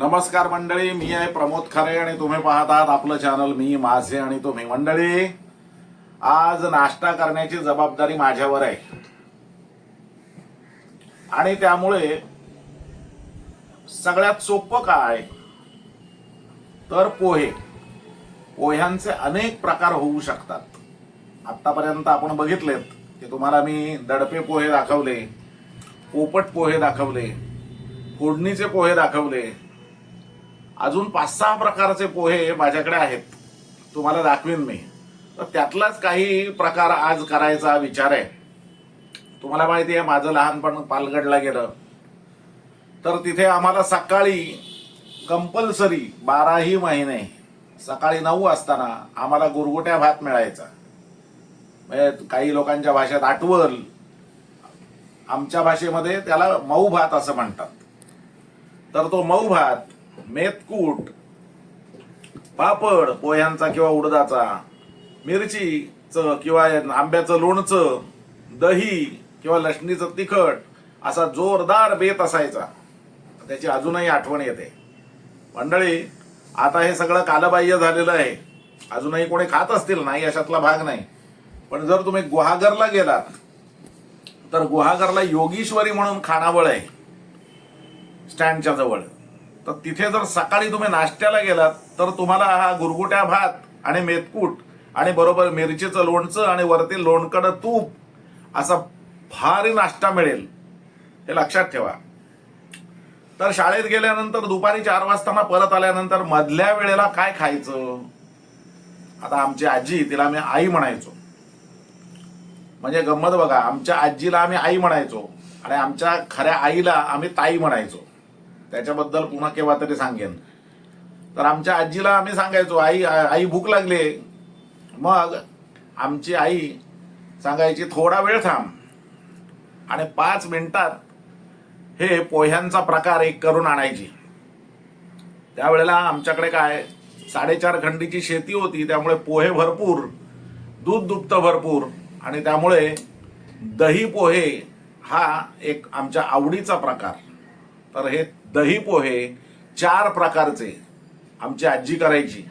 नमस्कार मंडळी मी आहे प्रमोद खरे आणि तुम्ही पाहत आहात आपलं चॅनल मी माझे आणि तुम्ही मंडळी. आज नाश्ता करण्याची जबाबदारी माझ्यावर आहे. आणि त्यामुळे सगळ्यात सोपं काय? तर पोहे. पोह्यांचे अनेक प्रकार होऊ शकतात. आतापर्यंत आपण बघितलेत की तुम्हाला मी दडपे पोहे दाखवले पोपट पोहे दाखवले फोडणीचे पोहे दाखवले अजून पाच सहा प्रकारचे पोहे माझ्याकडे आहेत. तुम्हाला दाखवीन मी. तर त्यातलाच काही प्रकार आज करायचा विचार आहे. तुम्हाला माहिती आहे माझं लहानपण पालगडला गेलं. तर तिथे आम्हाला सकाळी कंपल्सरी बाराही महिने सकाळी नऊ असताना आम्हाला गुरगुट्या भात मिळायचा. म्हणजे काही लोकांच्या भाषेत आठवल. आमच्या भाषेमध्ये त्याला मऊ भात असं म्हणतात. तर तो मऊ भात मेतकूट पापड पोह्यांचा किंवा उडदाचा मिरचीचं किंवा आंब्याचं लोणचं दही किंवा लसणीचं तिखट असा जोरदार बेत असायचा. त्याची अजूनही आठवण येते. मंडळी आता हे सगळं कालबाह्य झालेलं आहे. अजूनही कोणी खात असतील नाही अशातला भाग नाही. पण जर तुम्ही गुहागरला गेलात तर गुहागरला योगीश्वरी म्हणून खानावळ आहे. स्टँडच्या जवळ. तर तिथे जर सकाळी तुम्ही नाश्त्याला गेलात तर तुम्हाला हा गुरगुट्या भात आणि मेतकूट आणि बरोबर मिरचीचं लोणचं आणि वरती लोणकडं तूप असा भारी नाश्ता मिळेल. हे लक्षात ठेवा. तर शाळेत गेल्यानंतर दुपारी चार वाजताना परत आल्यानंतर मधल्या वेळेला काय खायचं? आता आमची आजी तिला आम्ही आई म्हणायचो. म्हणजे गंमत बघा आमच्या आजीला आम्ही आई म्हणायचो आणि आमच्या खऱ्या आईला आम्ही ताई म्हणायचो. त्याच्याबद्दल पुन्हा केव्हा तरी सांगेन. तर आमच्या आजीला आम्ही सांगायचो आई आई भूक लागले मग आमची आई सांगायची थोडा वेळ थांब. आणि पाच मिनिटात हे पोह्यांचा प्रकार एक करून आणायची. त्यावेळेला आमच्याकडे काय साडेचार खंडीची शेती होती त्यामुळे पोहे भरपूर दूध दुभतं भरपूर आणि त्यामुळे दही पोहे हा एक आमच्या आवडीचा प्रकार. तर हे दही पोहे चार प्रकारचे आमची आजी करायची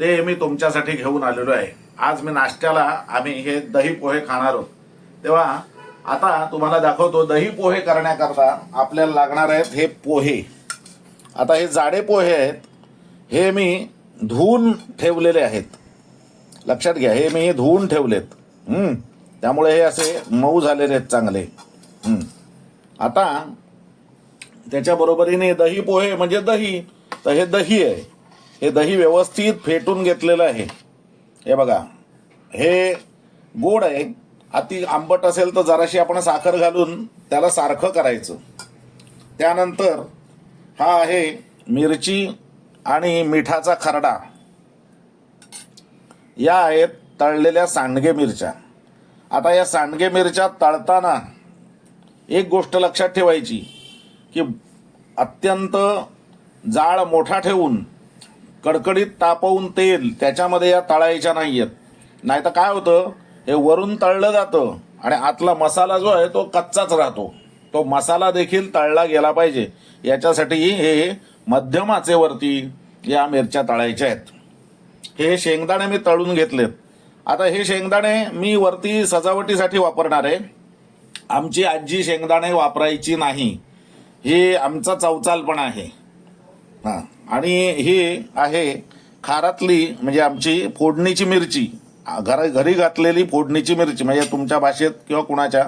ते मी तुमच्यासाठी घेऊन आलेलो आहे. आज मी नाश्त्याला आम्ही हे दही पोहे खाणार आहोत. तेव्हा आता तुम्हाला दाखवतो दही पोहे करण्याकरता आपल्याला लागणार आहेत हे पोहे. आता हे जाडे पोहे आहेत हे मी धुवून ठेवलेले आहेत. लक्षात घ्या हे मी धुवून ठेवलेत. त्यामुळे हे असे मऊ झालेले आहेत चांगले. आता त्याच्या बरोबरीने दही पोहे म्हणजे दही. तर हे दही आहे. हे दही व्यवस्थित फेटून घेतलेलं आहे. हे बघा. हे गोड आहे. अति आंबट असेल तर जराशी आपण साखर घालून त्याला सारखं करायचं. त्यानंतर हा आहे मिरची आणि मिठाचा खरडा. या आहेत तळलेल्या सांडगे मिरच्या. आता या सांडगे मिरच्या तळताना एक गोष्ट लक्षात ठेवायची. की अत्यंत जाळ मोठा ठेवून कडकडीत तापवून तेल त्याच्यामध्ये या तळायच्या नाही आहेत नाही तर काय होतं हे वरून तळलं जातं आणि आतला मसाला जो आहे तो कच्चाच राहतो. तो मसाला देखील तळला गेला पाहिजे. याच्यासाठी हे मध्यम आचेवरती या मिरच्या तळायच्या आहेत. हे शेंगदाणे मी तळून घेतलेत. आता हे शेंगदाणे मी वरती सजावटीसाठी वापरणार आहे. आमची आजी शेंगदाणे वापरायची नाही. हे आमचा चौचालपणा आहे. हां. आणि ही आहे खारातली म्हणजे आमची फोडणीची मिरची. घर घरी घातलेली फोडणीची मिरची म्हणजे तुमच्या भाषेत किंवा कुणाच्या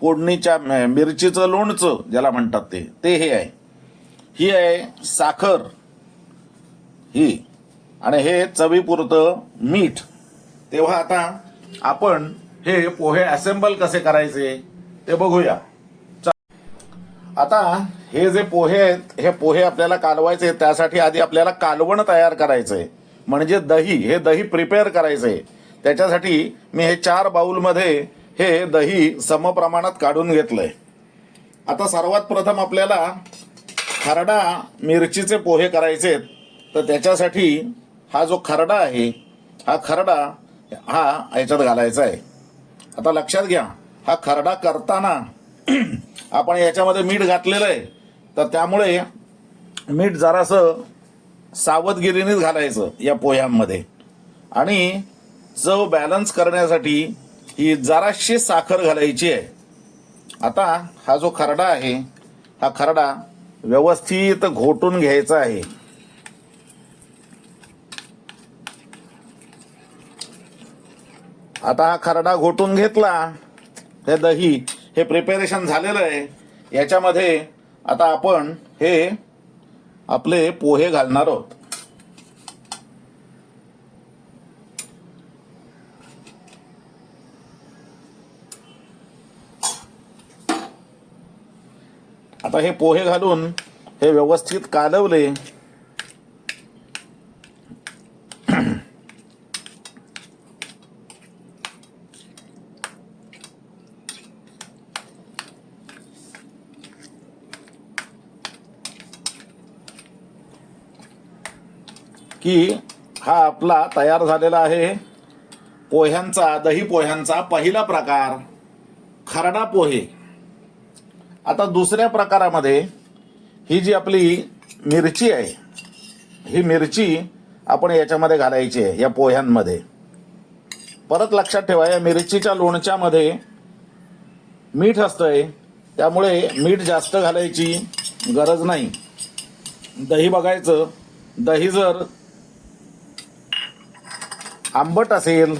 फोडणीच्या मिरचीचं लोणचं ज्याला म्हणतात ते ते हे आहे. ही आहे साखर. ही. आणि हे चवीपुरतं मीठ. तेव्हा आता आपण हे पोहे असेंबल कसे करायचे ते बघूया. आता हे जे पोहे आहेत हे पोहे आपल्याला कालवायचे त्यासाठी आधी आपल्याला कालवण तयार करायचं आहे म्हणजे दही हे दही प्रिपेअर करायचं आहे त्याच्यासाठी मी हे चार बाऊलमध्ये हे दही समप्रमाणात काढून घेतलंय. आता सर्वात प्रथम आपल्याला खरडा मिरचीचे पोहे करायचे आहेत. तर त्याच्यासाठी हा जो खरडा आहे हा खरडा हा याच्यात घालायचा आहे. आता लक्षात घ्या हा खरडा करताना आपण याच्यामध्ये मीठ घातलेलं आहे. तर त्यामुळे मीठ जरासं सावधगिरीनेच घालायचं या पोह्यांमध्ये. आणि चव बॅलन्स करण्यासाठी ही जराशी साखर घालायची आहे. आता हा जो खरडा आहे हा खरडा व्यवस्थित घोटून घ्यायचा आहे. आता हा खरडा घोटून घेतला हे दही हे प्रिपेरेशन झालेलं आहे. याच्यामध्ये आता आपण हे आपले पोहे घालणार आहोत. आता हे पोहे घालून हे व्यवस्थित कालवले. की हा आपला तयार झालेला आहे. पोह्यांचा दही पोह्यांचा पहिला प्रकार खरडा पोहे. आता दुसऱ्या प्रकारामध्ये ही जी आपली मिरची आहे ही मिरची आपण याच्यामध्ये घालायची आहे या पोह्यांमध्ये. परत लक्षात ठेवा या मिरचीच्या लोणच्यामध्ये मीठ असतंय त्यामुळे मीठ जास्त घालायची गरज नाही. दही बघायचं दही जर आंबट असेल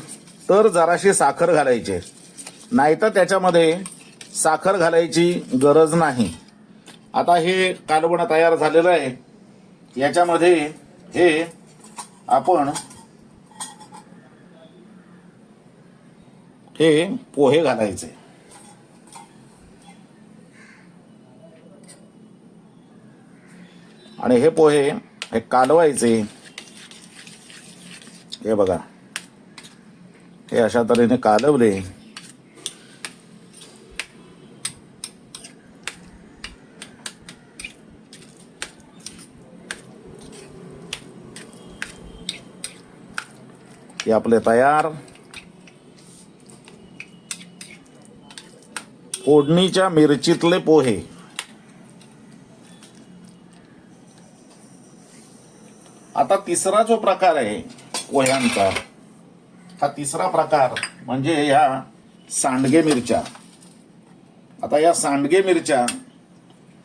तर जराशी साखर घालायची. नाहीतर त्याच्यामध्ये साखर घालायची गरज नाही. आता हे कालवण तयार झालेलं आहे. याच्यामध्ये हे आपण हे पोहे घालायचे. आणि हे पोहे हे कालवायचे. हे बघा. हे अशा तऱ्हेने कालवले. हे आपले तयार. फोडणीच्या मिरचीतले पोहे. आता तिसरा जो प्रकार आहे पोह्यांचा. हा तिसरा प्रकार म्हणजे ह्या सांडगे मिरच्या. आता या सांडगे मिरच्या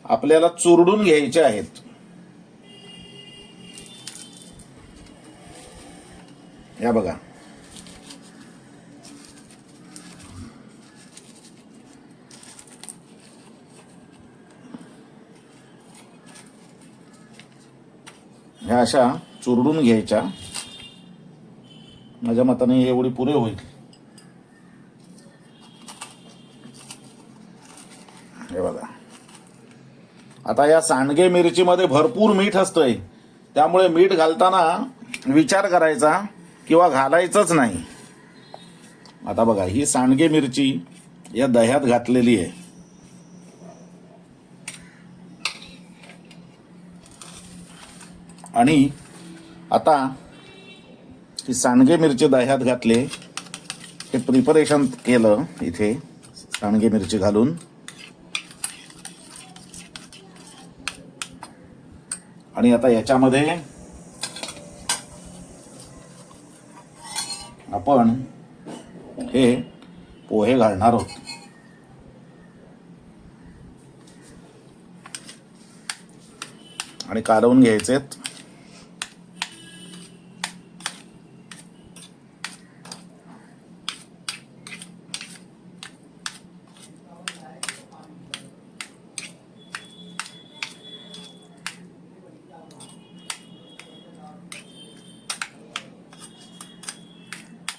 आपल्याला चुरडून घ्यायच्या आहेत. या बघा. ह्या अशा चुरडून घ्यायच्या. माझ्या मताने एवढी पुरे होईल. हे बघा. आता या सांडगे मिरचीमध्ये भरपूर मीठ असतंय. त्यामुळे मीठ घालताना विचार करायचा किंवा घालायचंच नाही. आता बघा ही सांडगे मिरची या दह्यात घातलेली आहे. आणि आता की सांडगे मिरची दह्यात घातले हे प्रिपरेशन केलं इथे सांडगे मिरची घालून. आणि आता याच्यामध्ये आपण हे पोहे घालणार आहोत. आणि कालवून घ्यायचेत.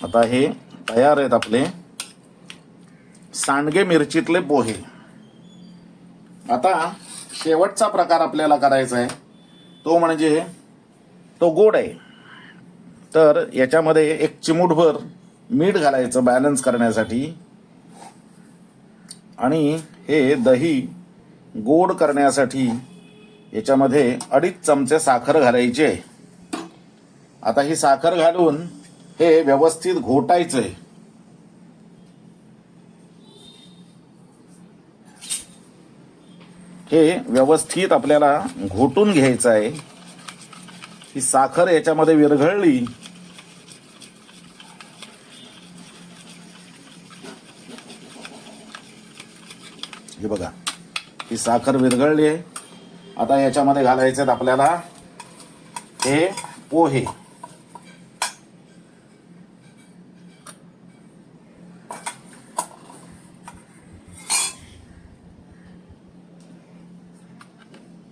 आता हे तयार आहेत आपले. सांडगे मिरचीतले पोहे. आता शेवटचा प्रकार आपल्याला करायचा आहे. तो म्हणजे तो गोड आहे. तर याच्यामध्ये एक चिमूटभर मीठ घालायचं बॅलन्स करण्यासाठी. आणि हे दही गोड करण्यासाठी याच्यामध्ये अडीच चमचे साखर घालायची आहे. आता ही साखर घालून हे व्यवस्थित घोटायचंय. हे व्यवस्थित आपल्याला घोटून घ्यायचं आहे ही साखर याच्यामध्ये विरघळली. हे बघा ही साखर विरघळली आहे आता याच्यामध्ये घालायचे आहेत आपल्याला हे पोहे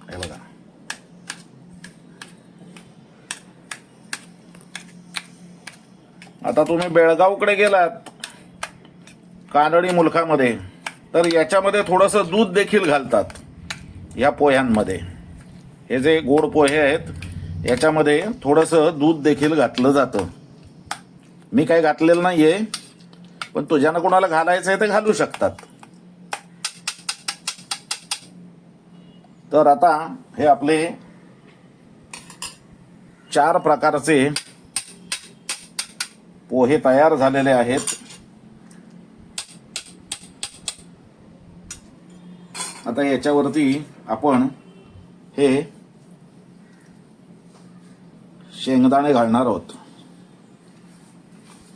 हे बघा आता तुम्ही बेळगावकडे गेलात कानडी मुलखामध्ये तर याच्यामध्ये थोडंसं दूध देखील घालतात या पोह्यांमध्ये. हे जे गोड पोहे आहेत याच्यामध्ये थोडंसं दूध देखील घातलं जातं. मी काय घातलेलं नाही आहे पण तुझ्यानं कोणाला घालायचं आहे ते घालू शकतात. तर आता हे आपले चार प्रकारचे पोहे तयार झालेले आहेत. आता याच्यावरती आपण हे शेंगदाणे घालणार आहोत.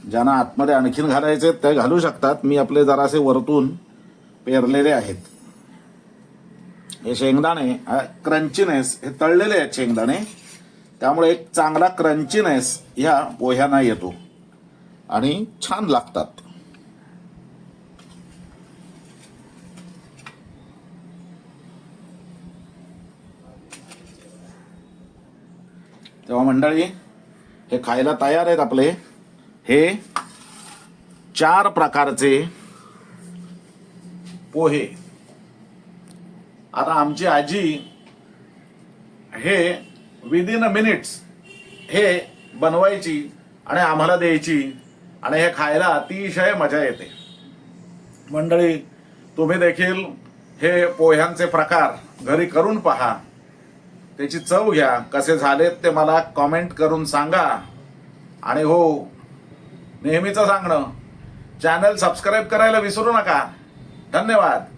ज्यांना आतमध्ये आणखीन घालायचे ते घालू शकतात. मी आपले जरासे वरतून पेरलेले आहेत. हे शेंगदाणे क्रंचीनेस हे तळलेले आहेत शेंगदाणे. त्यामुळे एक चांगला क्रंचीनेस ह्या पोह्यांना येतो. आणि छान लागतात. तेव्हा मंडळी हे खायला तयार आहेत आपले. हे चार प्रकारचे पोहे. आता आमची आजी हे विदिन अ मिनिट्स हे बनवायची आणि आम्हाला द्यायची. आणि हे खायला अतिशय मजा येते. मंडळी तुम्ही देखील हे पोह्यांचे प्रकार घरी करून पहा. त्याची चव घ्या. कसे झालेत ते मला कॉमेंट करून सांगा. आणि हो नेहमीचं सांगणं चॅनल सबस्क्राईब करायला विसरू नका. धन्यवाद.